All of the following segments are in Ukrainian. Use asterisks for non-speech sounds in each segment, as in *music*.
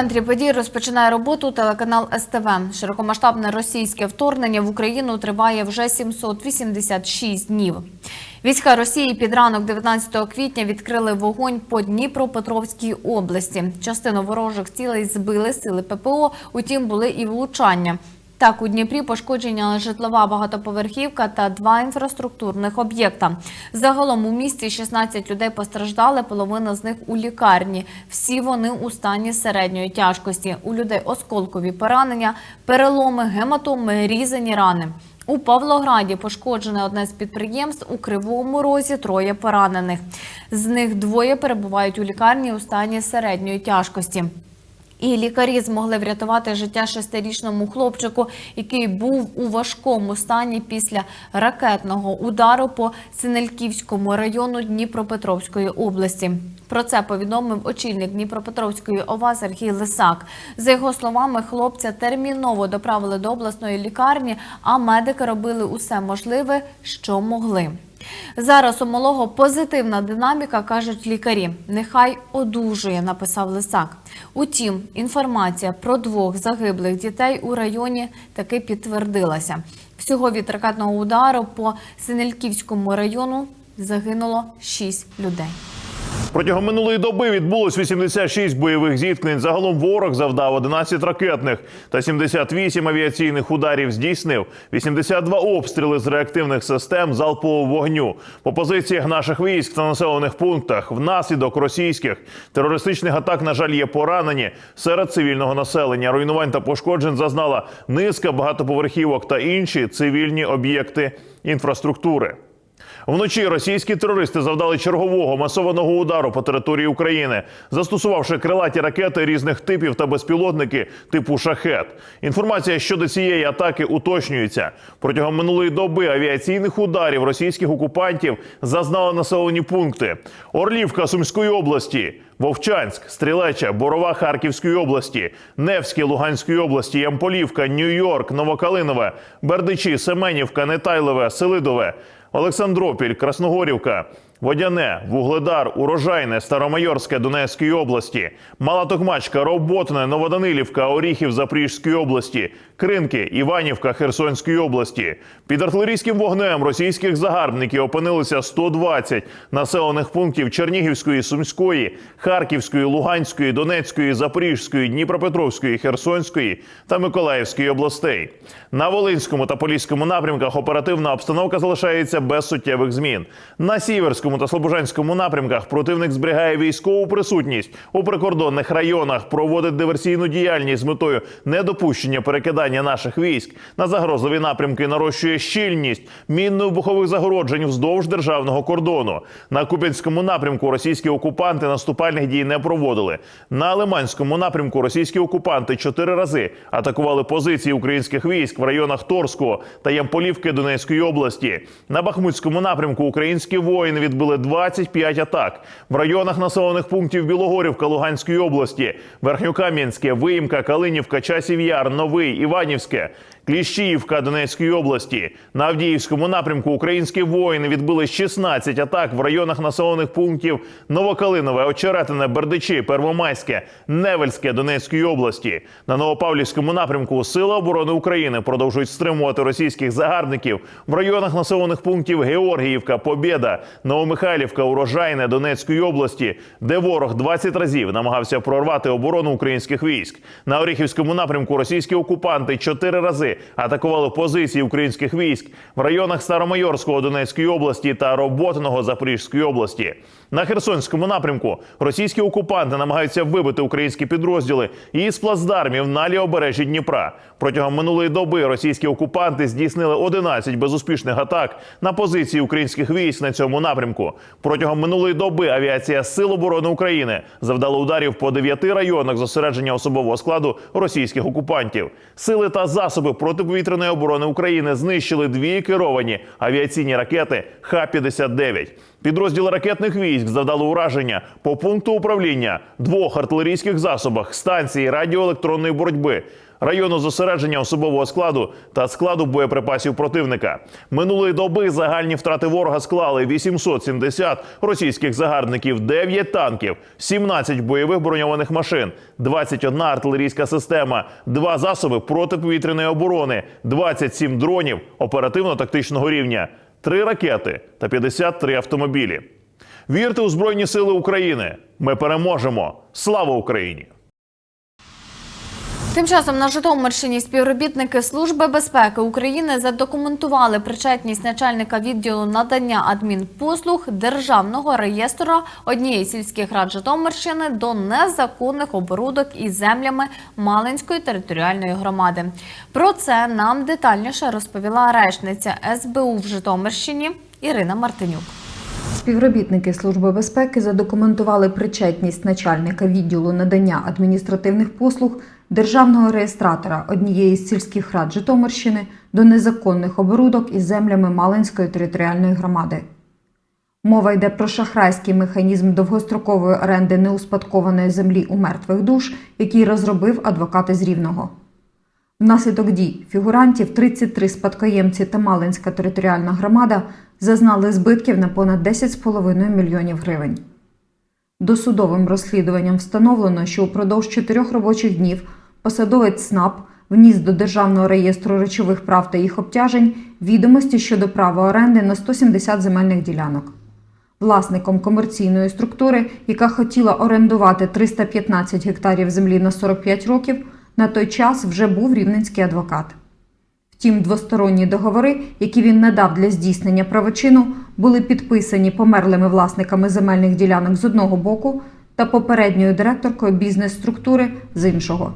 центрі подій розпочинає роботу телеканал СТВ. Широкомасштабне російське вторгнення в Україну триває вже 786 днів. Війська Росії під ранок 19 квітня відкрили вогонь по Дніпропетровській області. Частину ворожих цілей збили сили ППО, утім були і влучання. Так, у Дніпрі пошкодження житлова багатоповерхівка та два інфраструктурних об'єкта. Загалом у місті 16 людей постраждали, половина з них у лікарні. Всі вони у стані середньої тяжкості. У людей осколкові поранення, переломи, гематоми, різані рани. У Павлограді пошкоджене одне з підприємств у Кривому Розі троє поранених. З них двоє перебувають у лікарні у стані середньої тяжкості. І лікарі змогли врятувати життя шестирічному хлопчику, який був у важкому стані після ракетного удару по Синельківському району Дніпропетровської області. Про це повідомив очільник Дніпропетровської ОВА Сергій Лисак. За його словами, хлопця терміново доправили до обласної лікарні, а медики робили усе можливе, що могли. Зараз у малого позитивна динаміка, кажуть лікарі. Нехай одужує, написав Лисак. Утім, інформація про двох загиблих дітей у районі таки підтвердилася. Всього від ракетного удару по Синельківському району загинуло 6 людей. Протягом минулої доби відбулось 86 бойових зіткнень. Загалом ворог завдав 11 ракетних та 78 авіаційних ударів. Здійснив 82 обстріли з реактивних систем залпового вогню по позиціях наших військ та населених пунктах. Внаслідок російських терористичних атак, на жаль, є поранені серед цивільного населення. Руйнувань та пошкоджень зазнала низка багатоповерхівок та інші цивільні об'єкти інфраструктури. Вночі російські терористи завдали чергового масованого удару по території України, застосувавши крилаті ракети різних типів та безпілотники типу шахет. Інформація щодо цієї атаки уточнюється. Протягом минулої доби авіаційних ударів російських окупантів зазнали населені пункти: Орлівка Сумської області. Вовчанськ, Стрілеча, Борова Харківської області, Невське Луганської області, Ямполівка, Нью-Йорк, Новокалинове, Бердичі, Семенівка, Нетайлове, Селидове, Олександропіль, Красногорівка, Водяне, Вугледар, Урожайне, Старомайорське Донецької області, Мала Токмачка, Роботне, Новоданилівка, Оріхів Запорізької області, Кринки, Іванівка Херсонської області. Під артилерійським вогнем російських загарбників опинилися 120 населених пунктів Чернігівської, Сумської, Харківської, Луганської, Донецької, Запорізької, Дніпропетровської, Херсонської та Миколаївської областей. На Волинському та Поліському напрямках оперативна обстановка залишається без суттєвих змін. На Сіверському та Слобожанському напрямках противник зберігає військову присутність у прикордонних районах, проводить диверсійну діяльність з метою недопущення перекидання наших військ на загрозливі напрямки, нарощує щільність мінно-вибухових загороджень вздовж державного кордону. На Куп'янському напрямку російські окупанти наступальних дій не проводили. На Лиманському напрямку російські окупанти чотири рази атакували позиції українських військ в районах Торського та Ямполівки Донецької області. На Бахмутському напрямку українські воїни відбили 25 атак в районах населених пунктів Білогорівка Луганської області, Верхньокам'янське, Виїмка, Калинівка, Часів'яр, Новий, Іванівське. Кліщіївка Донецької області на Авдіївському напрямку українські воїни відбили 16 атак в районах населених пунктів Новокалинове, Очеретине, Бердичі, Первомайське, Невельське Донецької області. На Новопавлівському напрямку Сили оборони України продовжують стримувати російських загарбників в районах населених пунктів Георгіївка, Побєда, Новомихайлівка, Урожайне Донецької області, де ворог 20 разів намагався прорвати оборону українських військ. На Оріхівському напрямку російські окупанти чотири рази атакували позиції українських військ в районах Старомайорського Донецької області та Роботиного Запорізької області. На Херсонському напрямку російські окупанти намагаються вибити українські підрозділи із плацдармів на лівобережжі Дніпра. Протягом минулої доби російські окупанти здійснили 11 безуспішних атак на позиції українських військ на цьому напрямку. Протягом минулої доби авіація Сил оборони України завдала ударів по дев'яти районах зосередження особового складу російських окупантів. Сили та засоби протиповітряної оборони України знищили дві керовані авіаційні ракети Х-59. Підрозділи ракетних військ завдали ураження по пункту управління, двох артилерійських засобах, станції радіоелектронної боротьби, району зосередження особового складу та складу боєприпасів противника. Минулої доби загальні втрати ворога склали 870 російських загарбників, 9 танків, 17 бойових броньованих машин, 21 артилерійська система, 2 засоби протиповітряної оборони, 27 дронів оперативно-тактичного рівня, 3 ракети та 53 автомобілі. Вірте у Збройні Сили України. Ми переможемо! Слава Україні! Тим часом на Житомирщині співробітники Служби безпеки України задокументували причетність начальника відділу надання адмінпослуг Державного реєстру однієї сільських рад Житомирщини до незаконних оборудок із землями Малинської територіальної громади. Про це нам детальніше розповіла речниця СБУ в Житомирщині Ірина Мартинюк. Співробітники Служби безпеки задокументували причетність начальника відділу надання адміністративних послуг державного реєстратора однієї з сільських рад Житомирщини до незаконних оборудок із землями Малинської територіальної громади. Мова йде про шахрайський механізм довгострокової оренди неуспадкованої землі у мертвих душ, який розробив адвокат із Рівного. Внаслідок дій фігурантів 33 спадкоємці та Малинська територіальна громада зазнали збитків на понад 10,5 мільйонів гривень. Досудовим розслідуванням встановлено, що упродовж чотирьох робочих днів посадовець СНАП вніс до Державного реєстру речових прав та їх обтяжень відомості щодо права оренди на 170 земельних ділянок. Власником комерційної структури, яка хотіла орендувати 315 гектарів землі на 45 років, на той час вже був рівненський адвокат. Втім, двосторонні договори, які він надав для здійснення правочину, були підписані померлими власниками земельних ділянок з одного боку та попередньою директоркою бізнес-структури з іншого.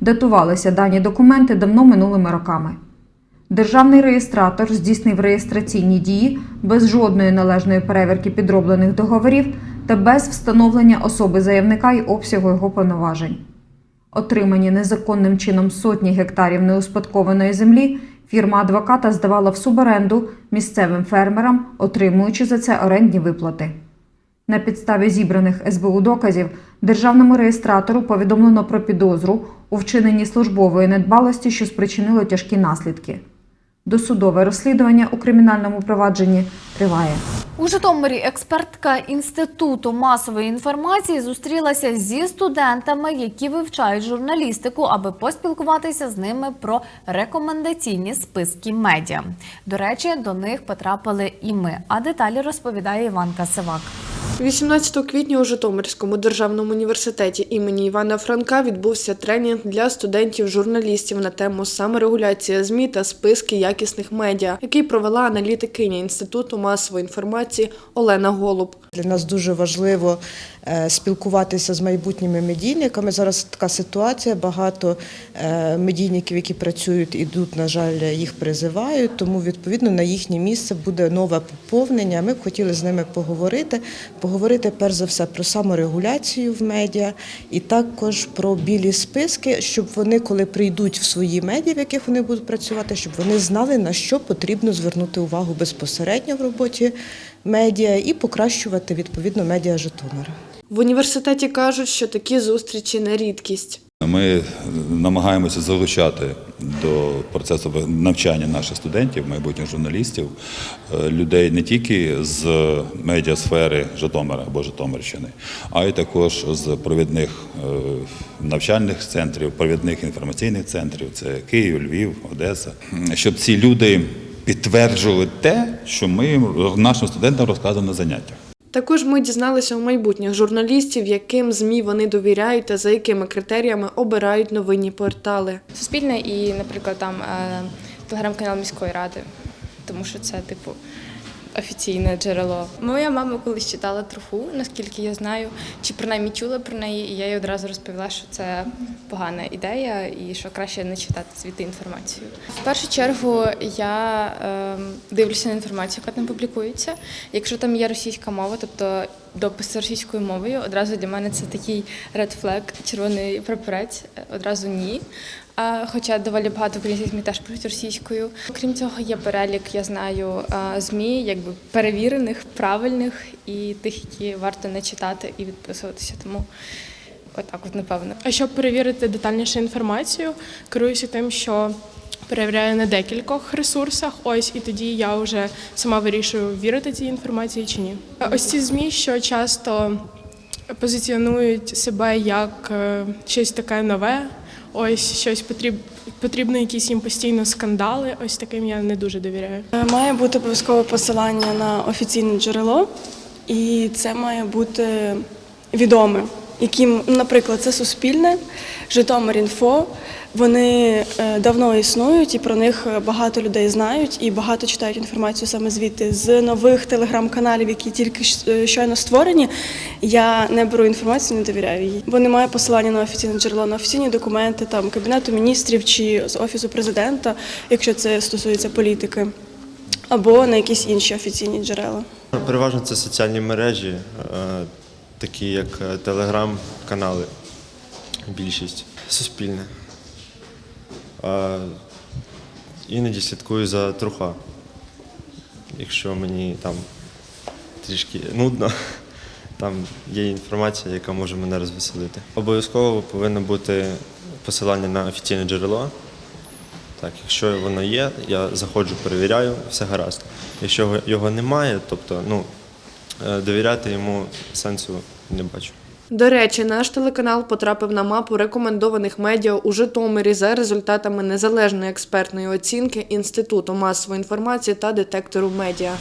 Датувалися дані документи давно минулими роками. Державний реєстратор здійснив реєстраційні дії без жодної належної перевірки підроблених договорів та без встановлення особи заявника і обсягу його повноважень. Отримані незаконним чином сотні гектарів неуспадкованої землі, фірма адвоката здавала в суборенду місцевим фермерам, отримуючи за це орендні виплати. На підставі зібраних СБУ доказів державному реєстратору повідомлено про підозру у вчиненні службової недбалості, що спричинило тяжкі наслідки. Досудове розслідування у кримінальному провадженні триває. У Житомирі експертка інституту масової інформації зустрілася зі студентами, які вивчають журналістику, аби поспілкуватися з ними про рекомендаційні списки медіа. До речі, до них потрапили і ми. А деталі розповідає Іванка Сивак. 18 квітня у Житомирському державному університеті імені Івана Франка відбувся тренінг для студентів-журналістів на тему саморегуляція ЗМІ та списки якісних медіа, який провела аналітикиня Інституту масової інформації Олена Голуб. Для нас дуже важливо е, спілкуватися з майбутніми медійниками. Зараз така ситуація. Багато е, медійників, які працюють, ідуть, на жаль, їх призивають. Тому відповідно на їхнє місце буде нове поповнення. Ми б хотіли з ними поговорити. Поговорити перш за все про саморегуляцію в медіа і також про білі списки, щоб вони, коли прийдуть в свої медіа, в яких вони будуть працювати, щоб вони знали на що потрібно звернути увагу безпосередньо в роботі медіа і покращувати відповідно медіа Житомира. В університеті кажуть, що такі зустрічі не рідкість. Ми намагаємося залучати до процесу навчання наших студентів, майбутніх журналістів, е, людей не тільки з медіасфери Житомира або Житомирщини, а й також з провідних е, навчальних центрів, провідних інформаційних центрів це Київ, Львів, Одеса, щоб ці люди підтверджували те, що ми нашим студентам розказуємо на заняттях. Також ми дізналися у майбутніх журналістів, яким ЗМІ вони довіряють та за якими критеріями обирають новинні портали. Суспільне і, наприклад, там е, телеграм-канал міської ради, тому що це типу. Офіційне джерело. Моя мама колись читала троху, наскільки я знаю, чи принаймні чула про неї, і я їй одразу розповіла, що це погана ідея і що краще не читати звідти інформацію. В першу чергу я е, дивлюся на інформацію, яка там публікується. Якщо там є російська мова, тобто допис російською мовою, одразу для мене це такий red flag, червоний прапорець, одразу ні. Хоча доволі багато українських ЗМІ теж пишуть російською. Окрім цього, є перелік, я знаю, ЗМІ, якби перевірених, правильних і тих, які варто не читати і відписуватися. Тому отак, от напевно. А щоб перевірити детальніше інформацію, керуюся тим, що перевіряю на декількох ресурсах. Ось і тоді я вже сама вирішую, вірити цій інформації чи ні. Ось ці змі, що часто позиціонують себе як е, щось таке нове. Ось щось потріб, потрібно, якісь їм постійно скандали. Ось таким я не дуже довіряю. Е, Має бути обов'язкове посилання на офіційне джерело, і це має бути відоме. Яким, ну, наприклад, це Суспільне, Житомир.Інфо. Вони е, давно існують і про них багато людей знають і багато читають інформацію саме звідти. З нових телеграм-каналів, які тільки е, щойно створені, я не беру інформацію, не довіряю їй. Бо немає посилання на офіційне джерело, на офіційні документи там Кабінету міністрів чи з Офісу президента, якщо це стосується політики, або на якісь інші офіційні джерела. Переважно це соціальні мережі, е, такі як е, телеграм-канали. Більшість суспільне. А іноді слідкую за труха. Якщо мені там трішки нудно, *laughs* там є інформація, яка може мене розвеселити. Обов'язково повинно бути посилання на офіційне джерело. Так, якщо воно є, я заходжу, перевіряю, все гаразд. Якщо його- немає, тобто ну, довіряти йому сенсу не бачу. До речі, наш телеканал потрапив на мапу рекомендованих медіа у Житомирі за результатами незалежної експертної оцінки Інституту масової інформації та детектору медіа.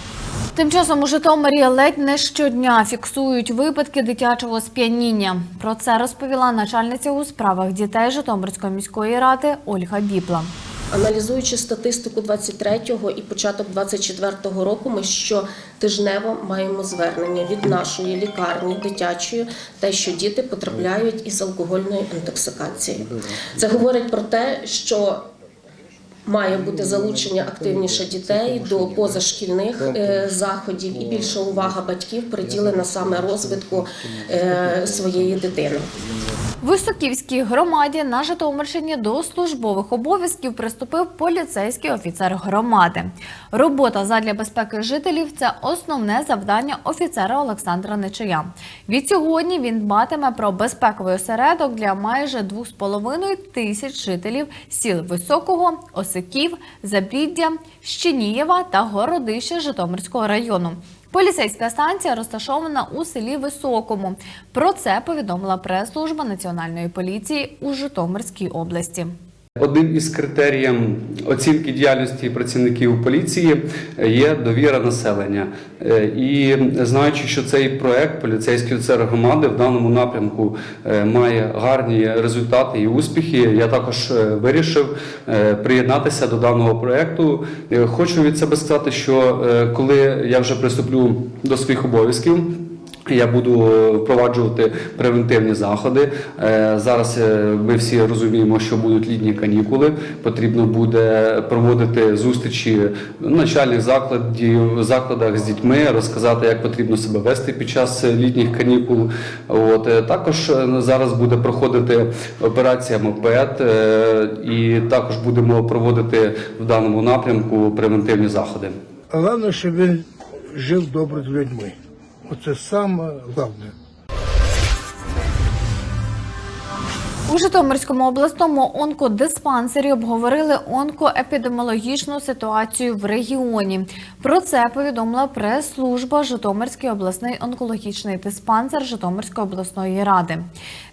Тим часом у Житомирі ледь не щодня фіксують випадки дитячого сп'яніння. Про це розповіла начальниця у справах дітей Житомирської міської ради Ольга Біпла. Аналізуючи статистику 23-го і початок 24-го року, ми щотижнево маємо звернення від нашої лікарні дитячої, те, що діти потрапляють із алкогольною інтоксикацією. Це говорить про те, що Має бути залучення активніше дітей до позашкільних е, заходів і більша увага батьків приділена саме розвитку е, своєї дитини. Високівській громаді на Житомирщині до службових обов'язків приступив поліцейський офіцер громади. Робота задля безпеки жителів це основне завдання офіцера Олександра Нечая. Відсьогодні він дбатиме про безпековий осередок для майже 2,5 тисяч жителів сіл Високого, Осиків, Забріддя, Щенієва та Городище Житомирського району. Поліцейська станція розташована у селі Високому. Про це повідомила прес-служба Національної поліції у Житомирській області. Одним із критеріїв оцінки діяльності працівників поліції є довіра населення. Е, І знаючи, що цей проект поліцейський офіцер громади в даному напрямку е, має гарні результати і успіхи, я також е, вирішив приєднатися до даного проекту. Хочу від себе сказати, що коли я вже приступлю до своїх обов'язків. Я буду впроваджувати превентивні заходи. Е, Зараз е, ми всі розуміємо, що будуть літні канікули. Потрібно буде проводити зустрічі в начальних закладів, закладах з дітьми, розказати, як потрібно себе вести під час літніх канікул. От е, також е, зараз буде проходити операція Мопед, е, і також будемо проводити в даному напрямку превентивні заходи. Головне, щоб він жив добре з людьми. Оце саме головне. У Житомирському обласному онкодиспансері обговорили онкоепідеміологічну ситуацію в регіоні. Про це повідомила прес-служба Житомирський обласний онкологічний диспансер Житомирської обласної ради.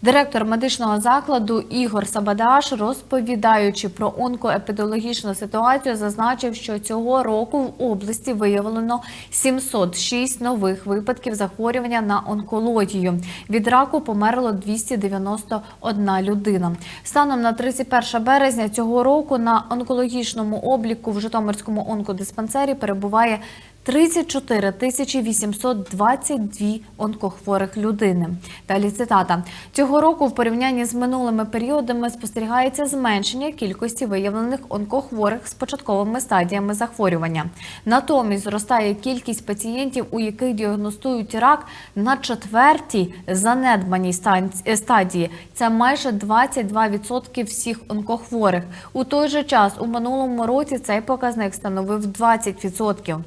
Директор медичного закладу Ігор Сабадаш, розповідаючи про онкоепідеміологічну ситуацію, зазначив, що цього року в області виявлено 706 нових випадків захворювання на онкологію. Від раку померло 291 людина. Станом на 31 березня цього року на онкологічному обліку в Житомирському онкодиспансері перебуває 哎呀。34 тисячі 822 онкохворих людини. Далі цитата. Цього року в порівнянні з минулими періодами спостерігається зменшення кількості виявлених онкохворих з початковими стадіями захворювання. Натомість зростає кількість пацієнтів, у яких діагностують рак на четвертій занедбаній станці- стадії. Це майже 22% всіх онкохворих. У той же час у минулому році цей показник становив 20%.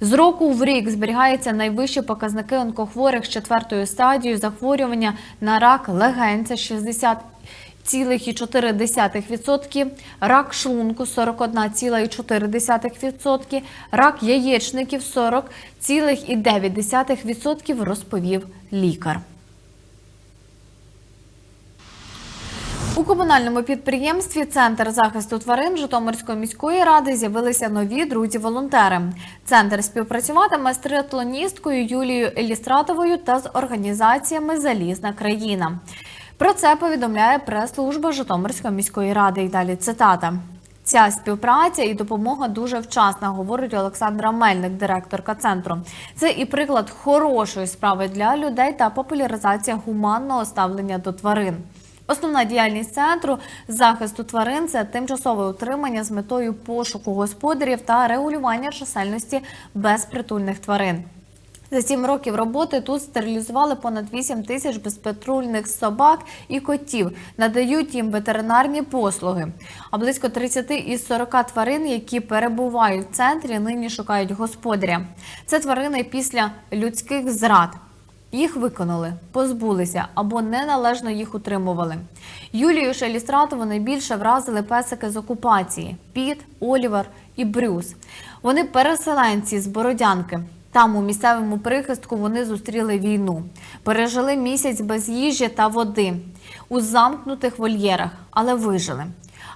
З року в рік зберігаються найвищі показники онкохворих з четвертою стадією захворювання на рак легень – це 60 0,4%, рак шлунку 41,4%, рак яєчників 40,9%, розповів лікар. У комунальному підприємстві Центр захисту тварин Житомирської міської ради з'явилися нові друзі-волонтери. Центр співпрацюватиме з триатлоністкою Юлією Елістратовою та з організаціями Залізна країна. Про це повідомляє прес-служба Житомирської міської ради. І далі цитата. Ця співпраця і допомога дуже вчасна, говорить Олександра Мельник, директорка центру. Це і приклад хорошої справи для людей та популяризація гуманного ставлення до тварин. Основна діяльність центру захисту тварин це тимчасове утримання з метою пошуку господарів та регулювання чисельності безпритульних тварин. За сім років роботи тут стерилізували понад 8 тисяч безпатрульних собак і котів, надають їм ветеринарні послуги. А близько 30 із 40 тварин, які перебувають в центрі, нині шукають господаря. Це тварини після людських зрад. Їх виконали, позбулися або неналежно їх утримували. Юлію Шелістратову найбільше вразили песики з окупації: Піт, Олівер і Брюс. Вони переселенці з Бородянки. Там, у місцевому прихистку, вони зустріли війну, пережили місяць без їжі та води у замкнутих вольєрах, але вижили.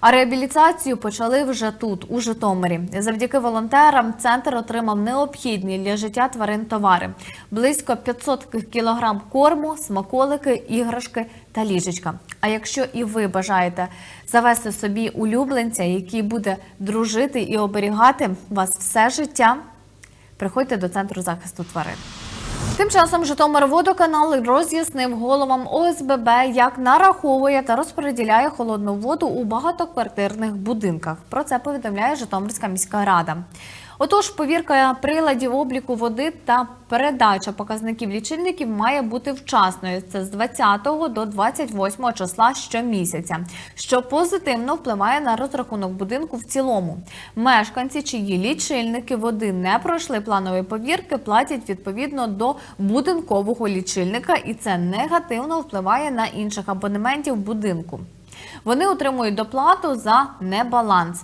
А реабілітацію почали вже тут, у Житомирі. Завдяки волонтерам центр отримав необхідні для життя тварин товари: близько 500 кілограм корму, смаколики, іграшки та ліжечка. А якщо і ви бажаєте завести собі улюбленця, який буде дружити і оберігати вас все життя, приходьте до центру захисту тварин. Тим часом Житомирводоканал роз'яснив головам ОСББ, як нараховує та розподіляє холодну воду у багатоквартирних будинках. Про це повідомляє Житомирська міська рада. Отож, повірка приладів обліку води та передача показників лічильників має бути вчасною. Це з 20 до 28 числа щомісяця, що позитивно впливає на розрахунок будинку в цілому. Мешканці, чиї лічильники води не пройшли планової повірки, платять відповідно до будинкового лічильника, і це негативно впливає на інших абонементів будинку. Вони отримують доплату за небаланс.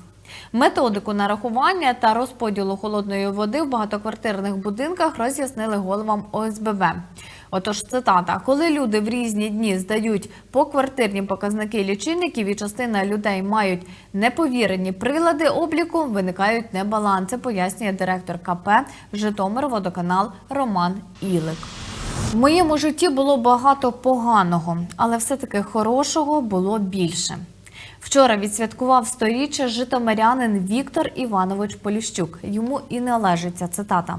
Методику нарахування та розподілу холодної води в багатоквартирних будинках роз'яснили головам ОСББ. Отож, цитата: коли люди в різні дні здають поквартирні показники лічильників і частина людей мають неповірені прилади обліку, виникають небаланси, пояснює директор КП Житомир-Водоканал Роман Ілик. В моєму житті було багато поганого, але все-таки хорошого було більше. Вчора відсвяткував сторіччя житомирянин Віктор Іванович Поліщук. Йому і належиться цитата.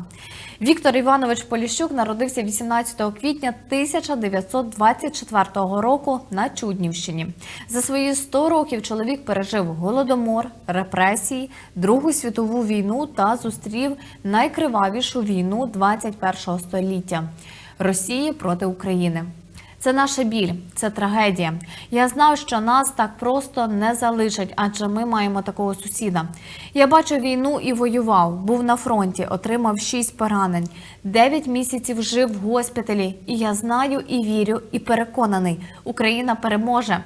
Віктор Іванович Поліщук народився 18 квітня 1924 року на Чуднівщині. За свої 100 років чоловік пережив голодомор, репресії, Другу світову війну та зустрів найкривавішу війну 21 століття Росії проти України. Це наша біль, це трагедія. Я знав, що нас так просто не залишать, адже ми маємо такого сусіда. Я бачив війну і воював. Був на фронті, отримав шість поранень, дев'ять місяців жив в госпіталі. І я знаю і вірю, і переконаний, Україна переможе.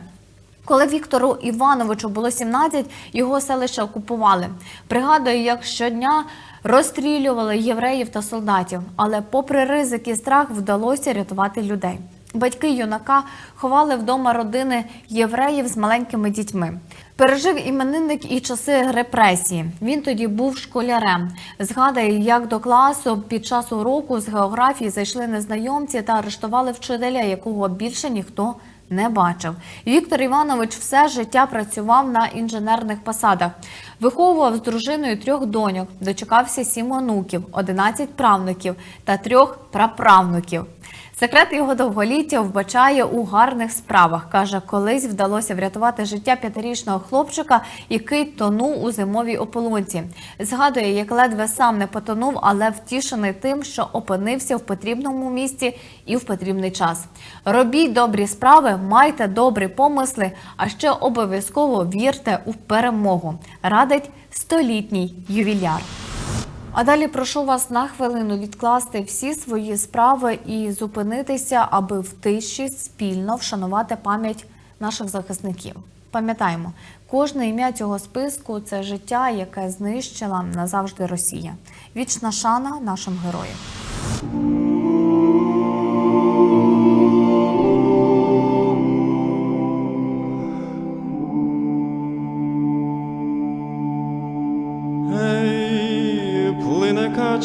Коли Віктору Івановичу було 17, його селище окупували. Пригадую, як щодня розстрілювали євреїв та солдатів, але попри ризик і страх вдалося рятувати людей. Батьки юнака ховали вдома родини євреїв з маленькими дітьми. Пережив іменинник і часи репресії. Він тоді був школярем. Згадає, як до класу під час уроку з географії зайшли незнайомці та арештували вчителя, якого більше ніхто не бачив. Віктор Іванович все життя працював на інженерних посадах, виховував з дружиною трьох доньок, дочекався сім онуків, 11 правнуків та трьох праправнуків. Секрет його довголіття вбачає у гарних справах. каже, колись вдалося врятувати життя п'ятирічного хлопчика, який тонув у зимовій ополонці. Згадує, як ледве сам не потонув, але втішений тим, що опинився в потрібному місці і в потрібний час. Робіть добрі справи, майте добрі помисли, а ще обов'язково вірте у перемогу. Радить столітній ювіляр. А далі прошу вас на хвилину відкласти всі свої справи і зупинитися, аби в тиші спільно вшанувати пам'ять наших захисників. Пам'ятаємо, кожне ім'я цього списку це життя, яке знищила назавжди Росія. Вічна шана нашим героям.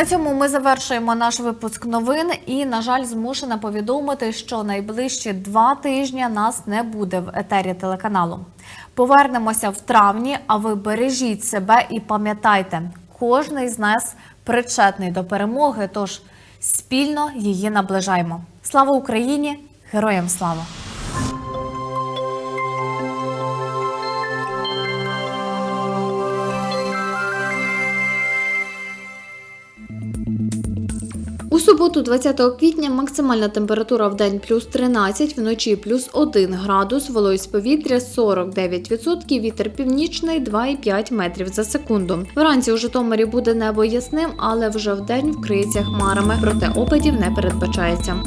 На цьому ми завершуємо наш випуск новин і, на жаль, змушена повідомити, що найближчі два тижні нас не буде в етері телеканалу. Повернемося в травні, а ви бережіть себе і пам'ятайте, кожний з нас причетний до перемоги, тож спільно її наближаємо. Слава Україні! Героям слава! У суботу, 20 квітня, максимальна температура в день плюс 13, вночі плюс 1 градус, вологість повітря 49%, вітер північний 2,5 метрів за секунду. Вранці у Житомирі буде небо ясним, але вже вдень вкриється хмарами, проте опадів не передбачається.